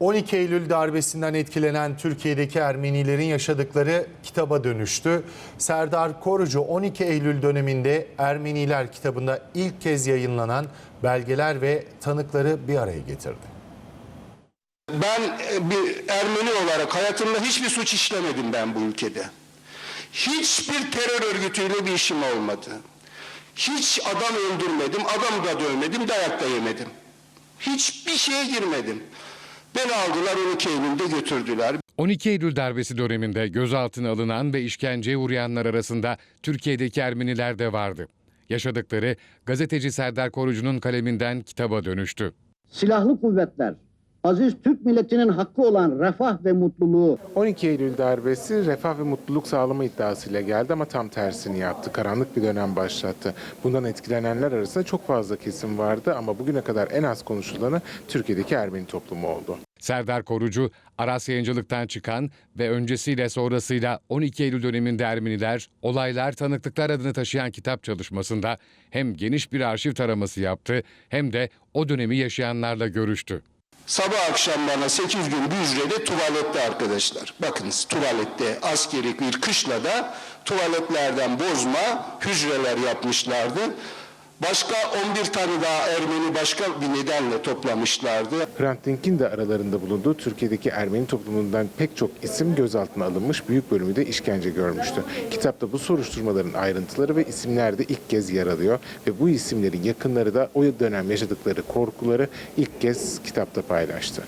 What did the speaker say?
12 Eylül darbesinden etkilenen Türkiye'deki Ermenilerin yaşadıkları kitaba dönüştü. Serdar Korucu 12 Eylül döneminde Ermeniler kitabında ilk kez yayınlanan belgeler ve tanıkları bir araya getirdi. Ben e, bir Ermeni olarak hayatımda hiçbir suç işlemedim ben bu ülkede. Hiçbir terör örgütüyle bir işim olmadı. Hiç adam öldürmedim, adam da dövmedim, dayak da yemedim. Hiçbir şeye girmedim. Beni aldılar 12 Eylül'de götürdüler. 12 Eylül darbesi döneminde gözaltına alınan ve işkenceye uğrayanlar arasında Türkiye'deki Ermeniler de vardı. Yaşadıkları gazeteci Serdar Korucu'nun kaleminden kitaba dönüştü. silahlı kuvvetler, aziz Türk milletinin hakkı olan refah ve mutluluğu 12 Eylül darbesi refah ve mutluluk sağlama iddiasıyla geldi ama tam tersini yaptı. Karanlık bir dönem başlattı. Bundan etkilenenler arasında çok fazla kesim vardı ama bugüne kadar en az konuşulanı Türkiye'deki Ermeni toplumu oldu. Serdar Korucu, Aras Yayıncılık'tan çıkan ve öncesiyle sonrasıyla 12 Eylül döneminde Ermeniler, olaylar, tanıklıklar adını taşıyan kitap çalışmasında hem geniş bir arşiv taraması yaptı hem de o dönemi yaşayanlarla görüştü. Sabah akşam bana 8 gün bir hücrede tuvalette arkadaşlar. Bakınız tuvalette askeri bir kışlada tuvaletlerden bozma hücreler yapmışlardı. Başka 11 tane daha Ermeni başka bir nedenle toplamışlardı. Hrant Dink'in de aralarında bulunduğu Türkiye'deki Ermeni toplumundan pek çok isim gözaltına alınmış, büyük bölümü de işkence görmüştü. Kitapta bu soruşturmaların ayrıntıları ve isimler de ilk kez yer alıyor ve bu isimlerin yakınları da o dönem yaşadıkları korkuları ilk kez kitapta paylaştı.